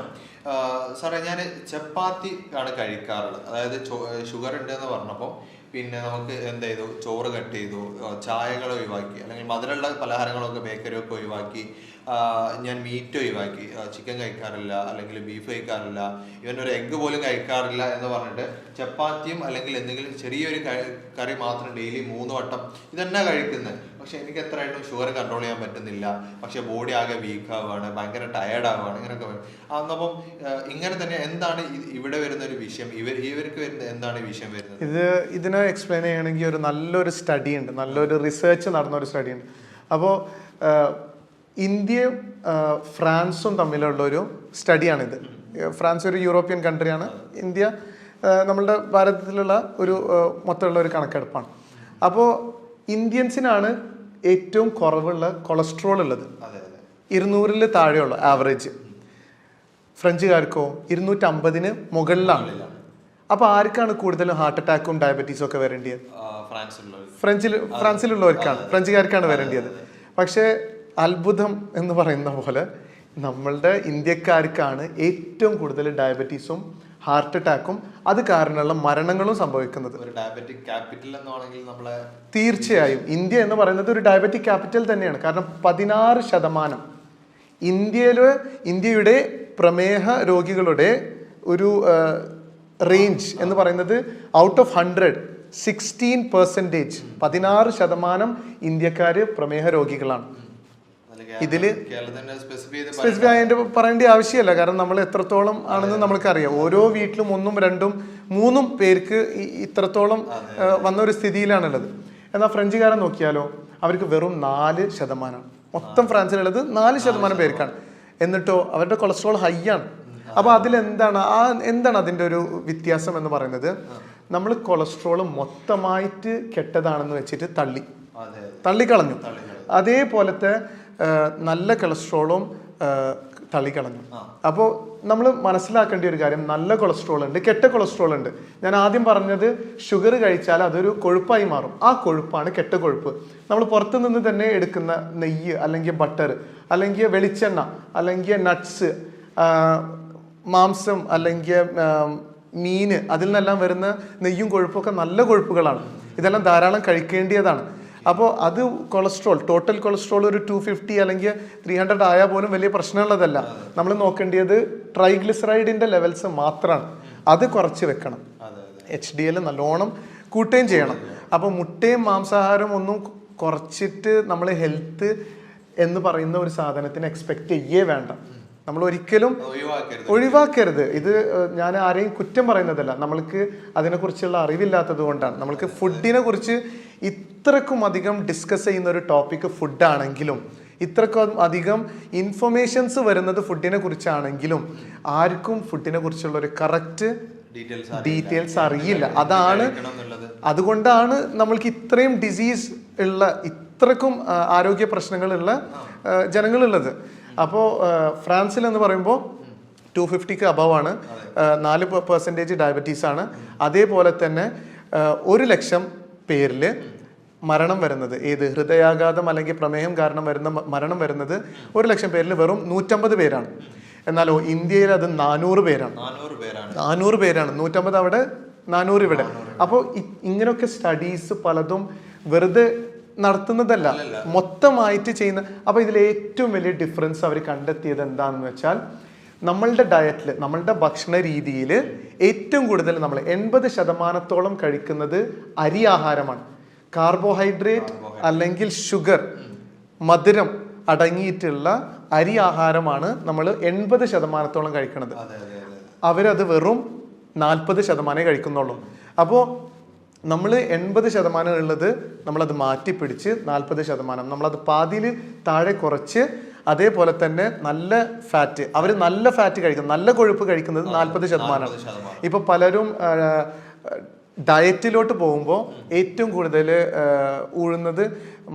സാറേ ഞാൻ ചപ്പാത്തി ആണ് കഴിക്കാറുള്ളത്. അതായത് ഷുഗർ ഉണ്ട് എന്ന് പറഞ്ഞപ്പോൾ പിന്നെ നമുക്ക് എന്ത് ചെയ്തു ചോറ് കട്ട് ചെയ്തു. ചായകൾ ഒഴിവാക്കി. അല്ലെങ്കിൽ മധുരമുള്ള പലഹാരങ്ങളൊക്കെ ബേക്കറി ഒക്കെ ഒഴിവാക്കി. ഞാൻ മീറ്റ് ഒഴിവാക്കി. ചിക്കൻ കഴിക്കാറില്ല അല്ലെങ്കിൽ ബീഫ് കഴിക്കാറില്ല. ഇവൻ ഒരു എഗ്ഗ് പോലും കഴിക്കാറില്ല എന്ന് പറഞ്ഞിട്ട് ചപ്പാത്തിയും അല്ലെങ്കിൽ എന്തെങ്കിലും ചെറിയൊരു കറി മാത്രം ഡെയിലി മൂന്ന് വട്ടം ഇതെന്നാ കഴിക്കുന്നത് പക്ഷെ എനിക്ക് എത്രയായിട്ടും ഷുഗർ കൺട്രോൾ ചെയ്യാൻ പറ്റുന്നില്ല. പക്ഷെ ബോഡി ആകെ വീക്ക് ആവുകയാണ് ഭയങ്കര ടയേർഡ് ആവുകയാണ് ഇങ്ങനെയൊക്കെ അന്നപ്പം ഇങ്ങനെ തന്നെ എന്താണ് ഇവിടെ വരുന്ന ഒരു വിഷയം? ഇവർ ഇവർക്ക് വരുന്ന എന്താണ് വിഷയം വരുന്നത്? ഇത് ഇതിനെ എക്സ്പ്ലെയിൻ ചെയ്യണമെങ്കിൽ ഒരു നല്ലൊരു സ്റ്റഡി ഉണ്ട്. നല്ലൊരു റിസർച്ച് നടന്ന ഒരു സ്റ്റഡി ഉണ്ട് അപ്പോൾ ഇന്ത്യയും ഫ്രാൻസും തമ്മിലുള്ള ഒരു സ്റ്റഡിയാണിത് ഫ്രാൻസ് ഒരു യൂറോപ്യൻ കൺട്രിയാണ്. ഇന്ത്യ നമ്മളുടെ ഭാരതത്തിലുള്ള ഒരു മൊത്തമുള്ള ഒരു കണക്കെടുപ്പാണ്. അപ്പോൾ ഇന്ത്യൻസിനാണ് ഏറ്റവും കുറവുള്ള കൊളസ്ട്രോൾ ഉള്ളത്. ഇരുന്നൂറിൽ താഴെയുള്ള ആവറേജ്. ഫ്രഞ്ചുകാർക്കോ ഇരുന്നൂറ്റമ്പതിന് മുകളിലാണ്. അപ്പൊ ആർക്കാണ് കൂടുതലും ഹാർട്ട് അറ്റാക്കും ഡയബറ്റീസും ഒക്കെ വരേണ്ടത് ഫ്രാൻസിൽ ഫ്രാൻസിലുള്ളവർക്കാണ്. ഫ്രഞ്ചുകാർക്കാണ് വരേണ്ടത് പക്ഷേ അത്ഭുതം എന്ന് പറയുന്ന പോലെ നമ്മളുടെ ഇന്ത്യക്കാർക്കാണ് ഏറ്റവും കൂടുതൽ ഡയബറ്റീസും ഹാർട്ട് അറ്റാക്കും അത് കാരണമുള്ള മരണങ്ങളും സംഭവിക്കുന്നത്. ഒരു ഡയബറ്റിക് ക്യാപിറ്റൽ എന്നാണെങ്കിൽ നമ്മളെ തീർച്ചയായും. ഇന്ത്യ എന്ന് പറയുന്നത് ഒരു ഡയബറ്റിക് ക്യാപിറ്റൽ തന്നെയാണ്. കാരണം പതിനാറ് ശതമാനം ഇന്ത്യയിൽ ഇന്ത്യയുടെ പ്രമേഹ രോഗികളുടെ ഒരു റേഞ്ച് എന്ന് പറയുന്നത് out of hundred sixteen percentage പതിനാറ് ശതമാനം ഇന്ത്യക്കാർ പ്രമേഹ രോഗികളാണ്. കേരളത്തിന്റെ സ്പെസിഫൈ ആയിട്ട് പറയേണ്ട ആവശ്യമല്ല. കാരണം നമ്മൾ എത്രത്തോളം ആണെന്ന് നമ്മൾക്കറിയാം ഓരോ വീട്ടിലും ഒന്നും രണ്ടും മൂന്നും പേർക്ക് ഇത്രത്തോളം വന്ന ഒരു സ്ഥിതിയിലാണുള്ളത്. എന്നാൽ ഫ്രഞ്ചുകാരൻ നോക്കിയാലോ അവർക്ക് വെറും നാല് ശതമാനം. മൊത്തം ഫ്രാൻസിലുള്ളത് നാല് ശതമാനം പേർക്കാണ്. എന്നിട്ടോ അവരുടെ കൊളസ്ട്രോൾ ഹൈ ആണ് അപ്പൊ അതിലെന്താണ് ആ എന്താണ് അതിന്റെ ഒരു വ്യത്യാസം എന്ന് പറയുന്നത്? നമ്മൾ കൊളസ്ട്രോൾ മൊത്തമായിട്ട് കെട്ടതാണെന്ന് വെച്ചിട്ട് തള്ളി. തള്ളിക്കളഞ്ഞു. അതേപോലത്തെ നല്ല കൊളസ്ട്രോളും തള്ളിക്കളഞ്ഞു അപ്പോൾ നമ്മൾ മനസ്സിലാക്കേണ്ട ഒരു കാര്യം നല്ല കൊളസ്ട്രോൾ ഉണ്ട് കെട്ട കൊളസ്ട്രോൾ ഉണ്ട്. ഞാൻ ആദ്യം പറഞ്ഞത് ഷുഗർ കഴിച്ചാൽ അതൊരു കൊഴുപ്പായി മാറും. ആ കൊഴുപ്പാണ് കെട്ട കൊഴുപ്പ്. നമ്മൾ പുറത്തു നിന്ന് തന്നെ എടുക്കുന്ന നെയ്യ് അല്ലെങ്കിൽ ബട്ടർ അല്ലെങ്കിൽ വെളിച്ചെണ്ണ അല്ലെങ്കിൽ നട്ട്സ് മാംസം അല്ലെങ്കിൽ മീന് അതിൽ നിന്നെല്ലാം വരുന്ന നെയ്യും കൊഴുപ്പൊക്കെ നല്ല കൊഴുപ്പുകളാണ്. ഇതെല്ലാം ധാരാളം കഴിക്കേണ്ടതാണ് അപ്പോൾ അത് കൊളസ്ട്രോൾ ടോട്ടൽ കൊളസ്ട്രോൾ ഒരു ടു ഫിഫ്റ്റി അല്ലെങ്കിൽ ത്രീ ഹൺഡ്രഡ് ആയാൽ പോലും വലിയ പ്രശ്നമുള്ളതല്ല. നമ്മൾ നോക്കേണ്ടത് ട്രൈഗ്ലിസറൈഡിന്റെ ലെവൽസ് മാത്രമാണ് അത് കുറച്ച് വെക്കണം. എച്ച് ഡി എൽ നല്ലോണം കൂട്ടുകയും ചെയ്യണം. അപ്പോൾ മുട്ടയും മാംസാഹാരം ഒന്നും കുറച്ചിട്ട് നമ്മൾ ഹെൽത്ത് എന്ന് പറയുന്ന ഒരു സാധനത്തിന് എക്സ്പെക്റ്റ് ചെയ്യേ വേണ്ട. നമ്മൾ ഒരിക്കലും ഒഴിവാക്കരുത്. ഇത് ഞാൻ ആരെയും കുറ്റം പറയുന്നതല്ല. നമ്മൾക്ക് അതിനെക്കുറിച്ചുള്ള അറിവില്ലാത്തത് കൊണ്ടാണ്. നമ്മൾക്ക് ഫുഡിനെ കുറിച്ച് ഇത്രക്കും അധികം ഡിസ്കസ് ചെയ്യുന്ന ഒരു ടോപ്പിക് ഫുഡാണെങ്കിലും ഇത്രക്കും അധികം ഇൻഫർമേഷൻസ് വരുന്നത് ഫുഡിനെ കുറിച്ചാണെങ്കിലും ആർക്കും ഫുഡിനെ കുറിച്ചുള്ള ഒരു കറക്റ്റ് ഡീറ്റെയിൽസ് അറിയില്ല. അതാണ് അതുകൊണ്ടാണ് നമ്മൾക്ക് ഇത്രയും ഡിസീസ് ഉള്ള ഇത്രക്കും ആരോഗ്യ പ്രശ്നങ്ങളുള്ള ജനങ്ങളുള്ളത്. അപ്പോൾ ഫ്രാൻസിൽ എന്ന് പറയുമ്പോൾ ടു ഫിഫ്റ്റിക്ക് അബവ് ആണ് നാല് പെർസെന്റേജ് ഡയബറ്റീസ് ആണ്. അതേപോലെ തന്നെ ഒരു ലക്ഷം പേരിൽ മരണം വരുന്നത്. ഏത്? ഹൃദയാഘാതം അല്ലെങ്കിൽ പ്രമേഹം കാരണം വരുന്ന മരണം വരുന്നത് ഒരു ലക്ഷം പേരിൽ വെറും നൂറ്റമ്പത് പേരാണ്. എന്നാലോ ഇന്ത്യയിൽ അത് നാനൂറ് പേരാണ്. നാനൂറ് പേരാണ്. നൂറ്റമ്പത് അവിടെ നാനൂറ് ഇവിടെ. അപ്പോൾ ഇങ്ങനെയൊക്കെ സ്റ്റഡീസ് പലതും വെറുതെ നടത്തുന്നതല്ല. മൊത്തമായിട്ട് ചെയ്യുന്ന അപ്പോൾ ഇതിൽ ഏറ്റവും വലിയ ഡിഫറൻസ് അവർ കണ്ടെത്തിയത് എന്താണെന്ന് വെച്ചാൽ നമ്മളുടെ ഡയറ്റിൽ നമ്മളുടെ ഭക്ഷണ രീതിയിൽ ഏറ്റവും കൂടുതൽ നമ്മൾ എൺപത് ശതമാനത്തോളം കഴിക്കുന്നത് അരി ആഹാരമാണ്. കാർബോഹൈഡ്രേറ്റ് അല്ലെങ്കിൽ ഷുഗർ മധുരം അടങ്ങിയിട്ടുള്ള അരി ആഹാരമാണ് നമ്മൾ എൺപത് ശതമാനത്തോളം കഴിക്കുന്നത് അവരത് വെറും നാൽപ്പത് ശതമാനമേ കഴിക്കുന്നുള്ളൂ. അപ്പോൾ നമ്മൾ എൺപത് ശതമാനം ഉള്ളത് നമ്മളത് മാറ്റിപ്പിടിച്ച് നാൽപ്പത് ശതമാനം. നമ്മളത് പാതിയിൽ താഴെ കുറച്ച് അതേപോലെ തന്നെ നല്ല ഫാറ്റ് അവർ നല്ല ഫാറ്റ് കഴിക്കുന്നത് നല്ല കൊഴുപ്പ് കഴിക്കുന്നത് നാൽപ്പത് ശതമാനമാണ് ശതമാനം. ഇപ്പൊ പലരും ഡയറ്റിലോട്ട് പോകുമ്പോൾ ഏറ്റവും കൂടുതൽ ഊഴുന്നത്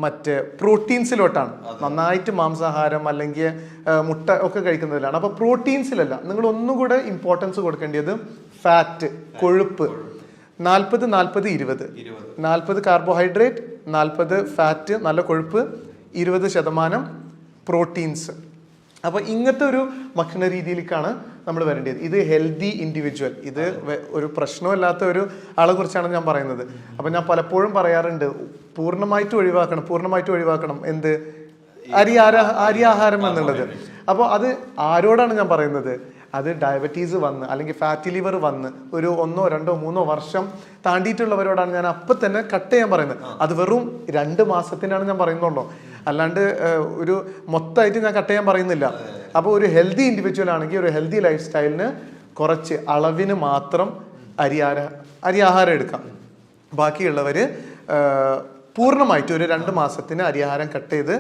മറ്റേ പ്രോട്ടീൻസിലോട്ടാണ്. നന്നായിട്ട് മാംസാഹാരം അല്ലെങ്കിൽ മുട്ട ഒക്കെ കഴിക്കുന്നതിലാണ്. അപ്പോൾ പ്രോട്ടീൻസിലല്ല നിങ്ങൾ ഒന്നുകൂടെ ഇമ്പോർട്ടൻസ് കൊടുക്കേണ്ടത് ഫാറ്റ് കൊഴുപ്പ്. നാൽപ്പത് നാൽപ്പത് ഇരുപത്. നാൽപ്പത് കാർബോഹൈഡ്രേറ്റ് നാൽപ്പത് ഫാറ്റ് നല്ല കൊഴുപ്പ് ഇരുപത് ശതമാനം പ്രോട്ടീൻസ് അപ്പോൾ ഇങ്ങനത്തെ ഒരു ഭക്ഷണ രീതിയിലേക്കാണ് നമ്മൾ വരേണ്ടത്. ഇത് ഹെൽത്തി ഇൻഡിവിജ്വൽ ഇത് ഒരു പ്രശ്നമില്ലാത്ത ഒരു ആളെ കുറിച്ചാണ് ഞാൻ പറയുന്നത്. അപ്പോൾ ഞാൻ പലപ്പോഴും പറയാറുണ്ട് പൂർണമായിട്ട് ഒഴിവാക്കണം പൂർണമായിട്ട് ഒഴിവാക്കണം. എന്ത്? അരി ആരാ അരി ആഹാരം എന്നുള്ളത്. അപ്പോൾ അത് ആരോടാണ് ഞാൻ പറയുന്നത്? അത് ഡയബറ്റീസ് വന്ന് അല്ലെങ്കിൽ ഫാറ്റി ലിവർ വന്ന് ഒരു ഒന്നോ രണ്ടോ മൂന്നോ വർഷം താണ്ടിയിട്ടുള്ളവരോടാണ് ഞാൻ അപ്പം തന്നെ കട്ട് ചെയ്യാൻ പറയുന്നത്. അത് വെറും രണ്ട് മാസത്തിനാണ് ഞാൻ പറയുന്നുള്ളൂ. അല്ലാണ്ട് ഒരു മൊത്തമായിട്ട് ഞാൻ കട്ട് ചെയ്യാൻ പറയുന്നില്ല. അപ്പോൾ ഒരു ഹെൽത്തി ഇൻഡിവിജ്വൽ ആണെങ്കിൽ ഒരു ഹെൽത്തി ലൈഫ് സ്റ്റൈലിന് കുറച്ച് അളവിന് മാത്രം അരി ആഹാരം എടുക്കാം. ബാക്കിയുള്ളവർ പൂർണമായിട്ട് ഒരു രണ്ട് മാസത്തിന് അരിഹാരം കട്ട് ചെയ്ത്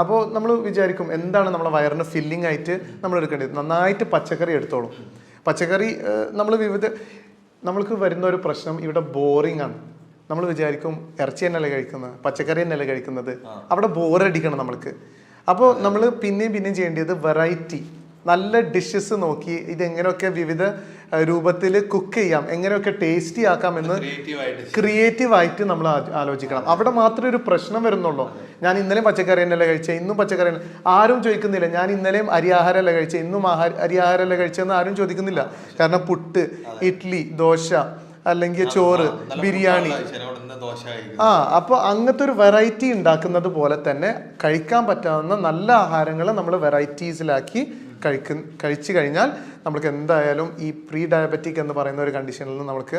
അപ്പോൾ നമ്മൾ വിചാരിക്കും എന്താണ് നമ്മളെ വയറിന് ഫില്ലിംഗ് ആയിട്ട് നമ്മൾ എടുക്കേണ്ടത്? നന്നായിട്ട് പച്ചക്കറി എടുത്തോളും. പച്ചക്കറി നമ്മൾ വിവിധ നമ്മൾക്ക് വരുന്ന ഒരു പ്രശ്നം ഇവിടെ ബോറിംഗ് ആണ്. നമ്മൾ വിചാരിക്കും ഇറച്ചി തന്നെയല്ലേ കഴിക്കുന്നത് പച്ചക്കറി തന്നെയല്ലേ കഴിക്കുന്നത്. അവിടെ ബോറടിക്കണം നമ്മൾക്ക്. അപ്പോൾ നമ്മൾ പിന്നെയും പിന്നെയും ചെയ്യേണ്ടത് വെറൈറ്റി നല്ല ഡിഷസ് നോക്കി ഇത് എങ്ങനെയൊക്കെ വിവിധ രൂപത്തിൽ കുക്ക് ചെയ്യാം എങ്ങനെയൊക്കെ ടേസ്റ്റി ആക്കാം എന്ന് ക്രിയേറ്റീവ് ആയിട്ട് നമ്മൾ ആലോചിക്കണം. അവിടെ മാത്രമേ ഒരു പ്രശ്നം വരുന്നുള്ളൂ. ഞാൻ ഇന്നലെയും പച്ചക്കറി തന്നെയല്ലേ കഴിച്ചത് ഇന്നും പച്ചക്കറി തന്നെ ആരും ചോദിക്കുന്നില്ല. ഞാൻ ഇന്നലെയും അരിയാഹാരമല്ല കഴിച്ചത് ഇന്നും ആഹാര അരിയാഹാരമല്ല കഴിച്ചതെന്ന് ആരും ചോദിക്കുന്നില്ല. കാരണം പുട്ട് ഇഡ്ഡലി ദോശ അല്ലെങ്കിൽ ചോറ് ബിരിയാണി. ആ അപ്പോൾ അങ്ങനത്തെ ഒരു വെറൈറ്റി ഉണ്ടാക്കുന്നത് പോലെ തന്നെ കഴിക്കാൻ പറ്റാവുന്ന നല്ല ആഹാരങ്ങൾ നമ്മൾ വെറൈറ്റീസിലാക്കി കഴിക്ക കഴിച്ചു കഴിഞ്ഞാൽ നമ്മൾക്ക് എന്തായാലും ഈ പ്രീ ഡയബറ്റിക് എന്ന് പറയുന്ന ഒരു കണ്ടീഷനിൽ നിന്ന് നമുക്ക്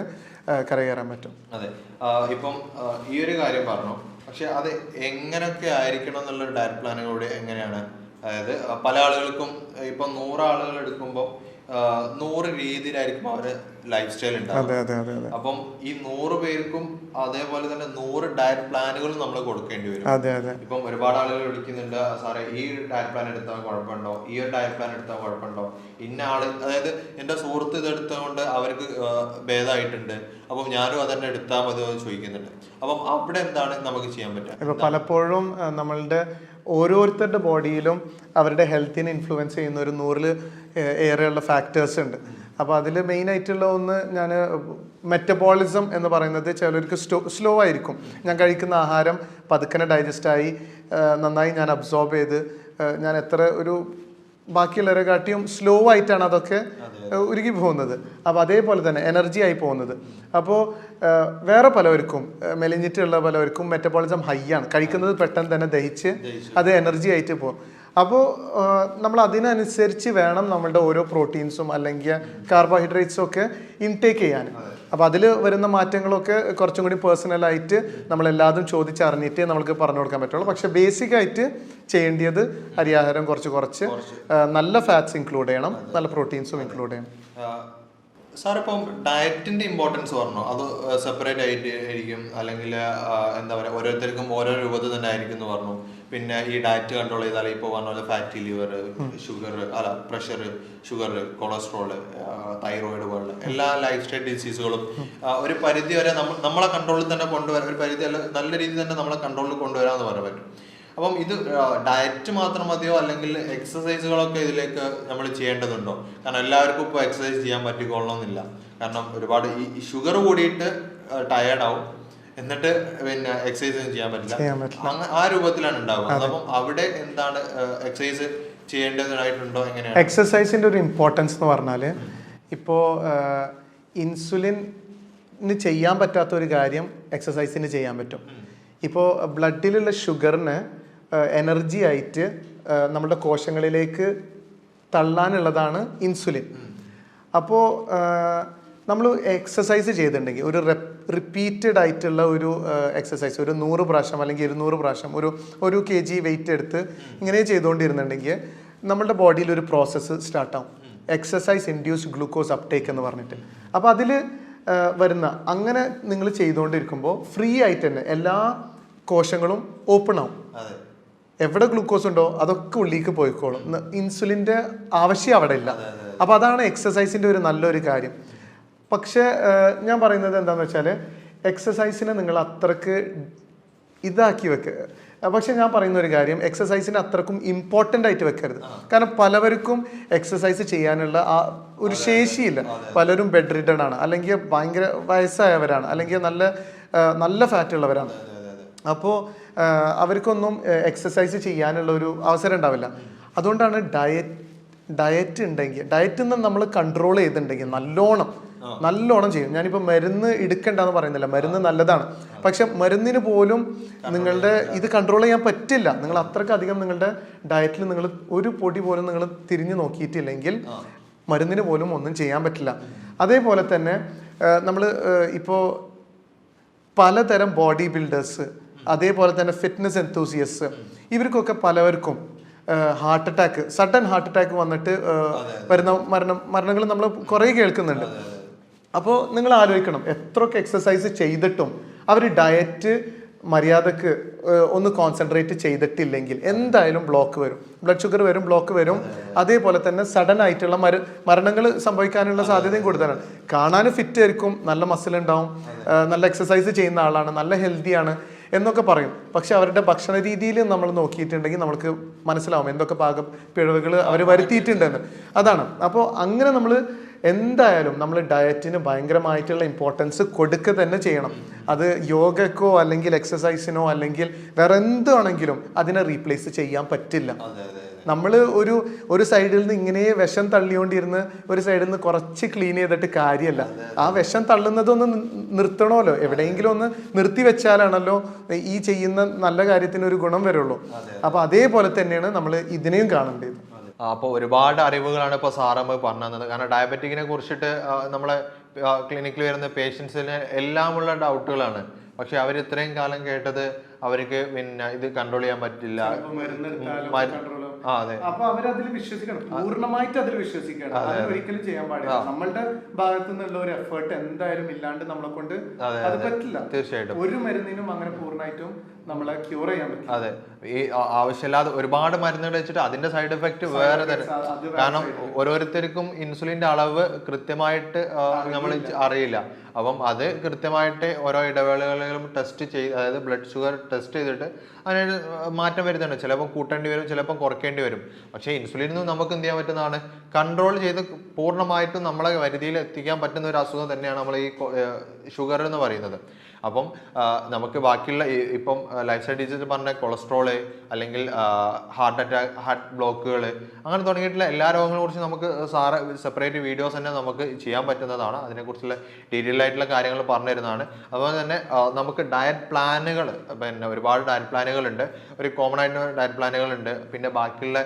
കരകയറാൻ പറ്റും. അതെ. ഇപ്പം ഈ ഒരു കാര്യം പറഞ്ഞു. പക്ഷെ അത് എങ്ങനെയൊക്കെ ആയിരിക്കണം എന്നുള്ള ഡയറ്റ് പ്ലാനിലൂടെ എങ്ങനെയാണ്? അതായത് പല ആളുകൾക്കും ഇപ്പം നൂറ് ആളുകൾ എടുക്കുമ്പോൾ നൂറ് രീതിയിലായിരിക്കും അവർ ലൈഫ് സ്റ്റൈൽ ഉണ്ടാവും. അപ്പം ഈ നൂറ് പേർക്കും അതേപോലെ തന്നെ നൂറ് ഡയറ്റ് പ്ലാനുകൾ നമ്മൾ കൊടുക്കേണ്ടി വരും. ഇപ്പം ഒരുപാട് ആളുകൾ വിളിക്കുന്നുണ്ട് സാറേ ഈ ഡയറ്റ് പ്ലാൻ എടുത്താൽ കുഴപ്പമുണ്ടോ? ഈ ഒരു ഡയറ്റ് പ്ലാൻ എടുത്താൽ കുഴപ്പമുണ്ടോ? ഇന്ന ആൾ അതായത് എന്റെ സുഹൃത്ത് ഇത് എടുത്തുകൊണ്ട് അവർക്ക് ഭേദമായിട്ടുണ്ട്. അപ്പം ഞാനും അതന്നെ എടുത്താൽ മതിയോ എന്ന് ചോദിക്കുന്നുണ്ട്. അപ്പം അവിടെ എന്താണ് നമുക്ക് ചെയ്യാൻ പറ്റുക? ഇപ്പൊ പലപ്പോഴും നമ്മളുടെ ഓരോരുത്തരുടെ ബോഡിയിലും അവരുടെ ഹെൽത്തിനെ ഇൻഫ്ലുവൻസ് ചെയ്യുന്ന ഒരു നൂറിൽ ഏറെയുള്ള ഫാക്ടേഴ്സ് ഉണ്ട്. അപ്പോൾ അതിൽ മെയിൻ ആയിട്ടുള്ള ഒന്ന് ഞാൻ മെറ്റബോളിസം എന്ന് പറയുന്നത് ചിലർക്ക് സ്റ്റോ സ്ലോ ആയിരിക്കും. ഞാൻ കഴിക്കുന്ന ആഹാരം പതുക്കനെ ഡൈജസ്റ്റായി നന്നായി ഞാൻ അബ്സോർബ് ചെയ്ത് ഞാൻ എത്ര ഒരു ബാക്കിയുള്ളവരെ കാട്ടിയും സ്ലോ ആയിട്ടാണ് അതൊക്കെ ഉരുകി പോകുന്നത്. അപ്പോൾ അതേപോലെ തന്നെ എനർജി ആയി പോകുന്നത്. അപ്പോൾ വേറെ പലവർക്കും മെലിഞ്ഞിട്ടുള്ള പലവർക്കും മെറ്റബോളിസം ഹൈ ആണ്. കഴിക്കുന്നത് പെട്ടെന്ന് തന്നെ ദഹിച്ച് അത് എനർജി ആയിട്ട് പോകും. അപ്പോൾ നമ്മൾ അതിനനുസരിച്ച് വേണം നമ്മളുടെ ഓരോ പ്രോട്ടീൻസും അല്ലെങ്കിൽ കാർബോഹൈഡ്രേറ്റ്സും ഒക്കെ ഇൻടേക്ക് ചെയ്യാൻ. അപ്പോൾ അതിൽ വരുന്ന മാറ്റങ്ങളൊക്കെ കുറച്ചും കൂടി പേഴ്സണലായിട്ട് നമ്മളെല്ലാതും ചോദിച്ചറിഞ്ഞിട്ടേ നമുക്ക് പറഞ്ഞു കൊടുക്കാൻ പറ്റുള്ളൂ. പക്ഷേ ബേസിക് ആയിട്ട് ചെയ്യേണ്ടത് അരിയാഹാരം കുറച്ച് കുറച്ച് നല്ല ഫാറ്റ്സ് ഇൻക്ലൂഡ് ചെയ്യണം. നല്ല പ്രോട്ടീൻസും ഇൻക്ലൂഡ് ചെയ്യണം. സാർ ഇപ്പം ഡയറ്റിന്റെ ഇമ്പോർട്ടൻസ് പറഞ്ഞു? അത് സെപ്പറേറ്റ് ആയിട്ട് ആയിരിക്കും അല്ലെങ്കിൽ എന്താ പറയുക ഓരോരുത്തർക്കും ഓരോ രൂപത്തിൽ തന്നെ ആയിരിക്കും എന്ന് പറഞ്ഞു. പിന്നെ ഈ ഡയറ്റ് കൺട്രോൾ ചെയ്താൽ ഇപ്പോൾ പറഞ്ഞ പോലെ ഫാറ്റി ലിവർ ഷുഗർ അല്ല പ്രഷർ ഷുഗർ കൊളസ്ട്രോൾ തൈറോയിഡ് പോലുള്ള എല്ലാ ലൈഫ് സ്റ്റൈൽ ഡിസീസുകളും ഒരു പരിധി വരെ നമ്മൾ നമ്മളെ കൺട്രോളിൽ തന്നെ കൊണ്ടുവരാൻ ഒരു പരിധി അല്ല നല്ല രീതിയിൽ തന്നെ നമ്മളെ കൺട്രോളിൽ കൊണ്ടുവരാമെന്ന് പറയാൻ പറ്റും. അപ്പം ഇത് ഡയറ്റ് മാത്രം മതിയോ? അല്ലെങ്കിൽ എക്സസൈസുകളൊക്കെ ഇതിലേക്ക് നമ്മൾ ചെയ്യേണ്ടതുണ്ടോ? കാരണം എല്ലാവർക്കും ഇപ്പോൾ എക്സസൈസ് ചെയ്യാൻ പറ്റിക്കൊള്ളണമെന്നില്ല. കാരണം ഒരുപാട് ഈ ഷുഗർ കൂടിയിട്ട് ടയേർഡ് ആവും എന്നിട്ട് പിന്നെ എക്സസൈസ് ചെയ്യാൻ പറ്റില്ല. ചെയ്യാൻ പറ്റില്ല. അങ്ങ- ആ രൂപത്തിലാണ് ഉണ്ടാവുക. അപ്പം അവിടെ എന്താണ് എക്സസൈസ് ചെയ്യേണ്ടതായിട്ടുണ്ടോ? എങ്ങനെയാണ്? എക്സസൈസിന്റെ ഒരു ഇമ്പോർട്ടൻസ് എന്ന് പറഞ്ഞാൽ ഇപ്പോൾ ഇൻസുലിൻ ചെയ്യാൻ പറ്റാത്ത ഒരു കാര്യം എക്സസൈസിന് ചെയ്യാൻ പറ്റും. ഇപ്പോൾ ബ്ലഡിലുള്ള ഷുഗറിന് എനർജി ആയിട്ട് നമ്മുടെ കോശങ്ങളിലേക്ക് തള്ളാനുള്ളതാണ് ഇൻസുലിൻ അപ്പോൾ നമ്മൾ എക്സസൈസ് ചെയ്തിട്ടുണ്ടെങ്കിൽ ഒരു റിപ്പീറ്റഡ് ആയിട്ടുള്ള ഒരു എക്സസൈസ് ഒരു നൂറ് പ്രാവശ്യം അല്ലെങ്കിൽ ഇരുന്നൂറ് പ്രാവശ്യം ഒരു ഒരു കെ ജി വെയിറ്റ് എടുത്ത് ഇങ്ങനെ ചെയ്തുകൊണ്ടിരുന്നുണ്ടെങ്കിൽ നമ്മുടെ ബോഡിയിൽ ഒരു പ്രോസസ്സ് സ്റ്റാർട്ടാവും എക്സസൈസ് ഇൻഡ്യൂസ്ഡ് ഗ്ലൂക്കോസ് അപ്ടേക്ക് എന്ന് പറഞ്ഞിട്ട്. അപ്പോൾ അതിൽ വരുന്ന അങ്ങനെ നിങ്ങൾ ചെയ്തുകൊണ്ടിരിക്കുമ്പോൾ ഫ്രീ ആയിട്ട് തന്നെ എല്ലാ കോശങ്ങളും ഓപ്പൺ ആവും. എവിടെ ഗ്ലൂക്കോസ് ഉണ്ടോ അതൊക്കെ ഉള്ളിലേക്ക് പോയിക്കോളും. ഇൻസുലിന്റെ ആവശ്യം അവിടെ ഇല്ല. അപ്പോൾ അതാണ് എക്സസൈസിന്റെ ഒരു നല്ലൊരു കാര്യം. പക്ഷേ ഞാൻ പറയുന്നത് എന്താണെന്ന് വെച്ചാൽ എക്സസൈസിനെ നിങ്ങൾ അത്രയ്ക്ക് ഇതാക്കി വെക്കുക പക്ഷെ ഞാൻ പറയുന്ന ഒരു കാര്യം എക്സസൈസിന് അത്രക്കും ഇമ്പോർട്ടന്റ് ആയിട്ട് വെക്കരുത്. കാരണം പലവർക്കും എക്സസൈസ് ചെയ്യാനുള്ള ആ ഒരു ശേഷിയില്ല. പലരും ബെഡ് റിഡൺ ആണ് അല്ലെങ്കിൽ ഭയങ്കര വയസ്സായവരാണ് അല്ലെങ്കിൽ നല്ല നല്ല ഫാറ്റ് ഉള്ളവരാണ്. അപ്പോൾ അവർക്കൊന്നും എക്സസൈസ് ചെയ്യാനുള്ള ഒരു അവസരം ഉണ്ടാവില്ല. അതുകൊണ്ടാണ് ഡയറ്റ് ഡയറ്റ് ഉണ്ടെങ്കിൽ ഡയറ്റിൽ നിന്ന് നമ്മൾ കൺട്രോൾ ചെയ്തിട്ടുണ്ടെങ്കിൽ നല്ലോണം നല്ലോണം ചെയ്യും. ഞാനിപ്പോൾ മരുന്ന് എടുക്കണ്ടെന്ന് പറയുന്നില്ല. മരുന്ന് നല്ലതാണ്. പക്ഷെ മരുന്നിന് പോലും നിങ്ങളുടെ ഇത് കൺട്രോൾ ചെയ്യാൻ പറ്റില്ല. നിങ്ങൾ അത്രയ്ക്ക് അധികം നിങ്ങളുടെ ഡയറ്റിൽ നിങ്ങൾ ഒരു പൊടി പോലും നിങ്ങൾ തിരിഞ്ഞു നോക്കിയിട്ടില്ലെങ്കിൽ മരുന്നിന് പോലും ഒന്നും ചെയ്യാൻ പറ്റില്ല. അതേപോലെ തന്നെ നമ്മൾ ഇപ്പോൾ പലതരം ബോഡി ബിൽഡേഴ്സ് അതേപോലെ തന്നെ ഫിറ്റ്നസ് എന്തൂസിയസ് ഇവർക്കൊക്കെ പലവർക്കും heart attack sudden heart attack വന്നിട്ട് വരുന്ന മരണം മരണങ്ങൾ നമ്മൾ കുറേ കേൾക്കുന്നുണ്ട്. അപ്പോൾ നിങ്ങൾ ആലോചിക്കണം എത്രയൊക്കെ എക്സസൈസ് ചെയ്തിട്ടും അവർ ഡയറ്റ് മര്യാദയ്ക്ക് ഒന്ന് കോൺസെൻട്രേറ്റ് ചെയ്തിട്ടില്ലെങ്കിൽ എന്തായാലും ബ്ലോക്ക് വരും. ബ്ലഡ് ഷുഗർ വരും ബ്ലോക്ക് വരും. അതേപോലെ തന്നെ സഡൻ ആയിട്ടുള്ള മര മരണങ്ങൾ സംഭവിക്കാനുള്ള സാധ്യതയും കൂടുതലാണ്. കാണാൻ ഫിറ്റ് ആയിരിക്കും നല്ല മസിൽ ഉണ്ടാവും നല്ല എക്സസൈസ് ചെയ്യുന്ന ആളാണ് നല്ല ഹെൽത്തിയാണ് എന്നൊക്കെ പറയും. പക്ഷെ അവരുടെ ഭക്ഷണ രീതിയിൽ നമ്മൾ നോക്കിയിട്ടുണ്ടെങ്കിൽ നമുക്ക് മനസ്സിലാവും എന്തൊക്കെ പാകം പിഴവുകൾ അവർ വരുത്തിയിട്ടുണ്ടെന്ന്. അതാണ്. അപ്പോൾ അങ്ങനെ നമ്മൾ എന്തായാലും നമ്മൾ ഡയറ്റിന് ഭയങ്കരമായിട്ടുള്ള ഇമ്പോർട്ടൻസ് കൊടുക്കുക തന്നെ ചെയ്യണം. അത് യോഗക്കോ അല്ലെങ്കിൽ എക്സസൈസിനോ അല്ലെങ്കിൽ വേറെ എന്താണെങ്കിലും അതിനെ റീപ്ലേസ് ചെയ്യാൻ പറ്റില്ല. നമ്മൾ ഒരു ഒരു സൈഡിൽ നിന്ന് ഇങ്ങനെ വിഷം തള്ളിക്കൊണ്ടിരുന്ന് ഒരു സൈഡിൽ നിന്ന് കുറച്ച് ക്ലീൻ ചെയ്തിട്ട് കാര്യമല്ല ആ വിഷം തള്ളുന്നതൊന്ന് നിർത്തണമല്ലോ. എവിടെയെങ്കിലും ഒന്ന് നിർത്തി വെച്ചാലാണല്ലോ ഈ ചെയ്യുന്ന നല്ല കാര്യത്തിന് ഒരു ഗുണം വരുള്ളൂ. അപ്പൊ അതേപോലെ തന്നെയാണ് നമ്മൾ ഇതിനെയും കാണേണ്ടത്. അപ്പോൾ ഒരുപാട് അറിവുകളാണ് ഇപ്പോൾ സാറമ്മ പറഞ്ഞു തന്നത് കാരണം ഡയബറ്റിക്കിനെ കുറിച്ചിട്ട് നമ്മളെ ക്ലിനിക്കിൽ വരുന്ന പേഷ്യൻസിന് എല്ലാമുള്ള ഡൗട്ടുകളാണ് പക്ഷെ അവർ ഇത്രയും കാലം കേട്ടത് അവർക്ക് പിന്നെ ഇത് കൺട്രോൾ ചെയ്യാൻ പറ്റില്ല. അപ്പൊ അവരതിൽ വിശ്വസിക്കണം. പൂർണമായിട്ട് അതിൽ വിശ്വസിക്കണം. അതിന് ഒരിക്കലും ചെയ്യാൻ പാടില്ല. നമ്മളുടെ ഭാഗത്തു നിന്നുള്ള ഒരു എഫേർട്ട് എന്തായാലും ഇല്ലാണ്ട് നമ്മളെ കൊണ്ട് അത് പറ്റില്ല. തീർച്ചയായിട്ടും. ഒരു മരുന്നിനും അങ്ങനെ പൂർണമായിട്ടും നമ്മളെ ക്യൂർ ചെയ്യാൻ പറ്റില്ല. അതെ. ഈ ആവശ്യമില്ലാതെ ഒരുപാട് മരുന്നുകൾ വെച്ചിട്ട് അതിന്റെ സൈഡ് എഫക്റ്റ് വേറെ തന്നെ കാരണം ഓരോരുത്തർക്കും ഇൻസുലിന്റെ അളവ് കൃത്യമായിട്ട് നമ്മൾ അറിയില്ല. അപ്പം അത് കൃത്യമായിട്ട് ഓരോ ഇടവേളകളിലും ടെസ്റ്റ് ചെയ്ത് അതായത് ബ്ലഡ് ഷുഗർ ടെസ്റ്റ് ചെയ്തിട്ട് അതിന് മാറ്റം വരുന്നുണ്ട്. ചിലപ്പോൾ കൂട്ടേണ്ടി വരും ചിലപ്പോൾ കുറയ്ക്കേണ്ടി വരും. പക്ഷേ ഇൻസുലിൻ നമുക്ക് എന്ത് ചെയ്യാൻ പറ്റുന്നതാണ്? കൺട്രോൾ ചെയ്ത് പൂർണമായിട്ടും നമ്മളെ വരുതിയിൽ എത്തിക്കാൻ പറ്റുന്ന ഒരു അസുഖം തന്നെയാണ് നമ്മൾ ഈ ഷുഗർ എന്ന് പറയുന്നത്. അപ്പം നമുക്ക് ബാക്കിയുള്ള ഇപ്പം ലൈഫ് സ്റ്റൈൽ ഡിസീസ് പറഞ്ഞ കൊളസ്ട്രോൾ അല്ലെങ്കിൽ ഹാർട്ട് അറ്റാക്ക് ഹാർട്ട് ബ്ലോക്കുകൾ അങ്ങനെ തുടങ്ങിയിട്ടുള്ള എല്ലാ രോഗങ്ങളെ കുറിച്ച് നമുക്ക് സാറ് സെപ്പറേറ്റ് വീഡിയോസ് തന്നെ നമുക്ക് ചെയ്യാൻ പറ്റുന്നതാണ്. അതിനെക്കുറിച്ചുള്ള ഡീറ്റെയിൽ ആയിട്ടുള്ള കാര്യങ്ങൾ പറഞ്ഞു തരുന്നതാണ് അതുപോലെ തന്നെ നമുക്ക് ഡയറ്റ് പ്ലാനുകൾ പിന്നെ ഒരുപാട് ഡയറ്റ് പ്ലാനുകളുണ്ട് ഒരു കോമൺ ആയിട്ട് ഡയറ്റ് പ്ലാനുകളുണ്ട് പിന്നെ ബാക്കിയുള്ള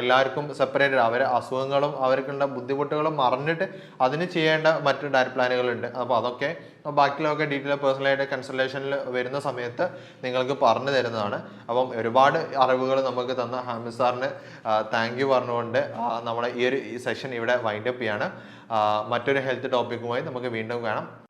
എല്ലാവർക്കും സെപ്പറേറ്റ് അവരെ അസുഖങ്ങളും അവർക്കുള്ള ബുദ്ധിമുട്ടുകളും മറന്നിട്ട് അതിന് ചെയ്യേണ്ട മറ്റു ഡയറ്റ് പ്ലാനുകളുണ്ട് അപ്പോൾ അതൊക്കെ ബാക്കിയുള്ളതൊക്കെ ഡീറ്റെയിൽ പേഴ്സണലായിട്ട് കൺസൾട്ടേഷനിൽ വരുന്ന സമയത്ത് നിങ്ങൾക്ക് പറഞ്ഞു തരുന്നതാണ്. അപ്പം ഒരുപാട് അറിവുകൾ നമുക്ക് തന്ന ഹാമിദ് സാറിന് താങ്ക് യു പറഞ്ഞുകൊണ്ട് നമ്മുടെ ഈ ഒരു സെഷൻ ഇവിടെ വൈൻഡപ്പ് ചെയ്യാണ്. മറ്റൊരു ഹെൽത്ത് ടോപ്പിക്കുമായി നമുക്ക് വീണ്ടും കാണാം.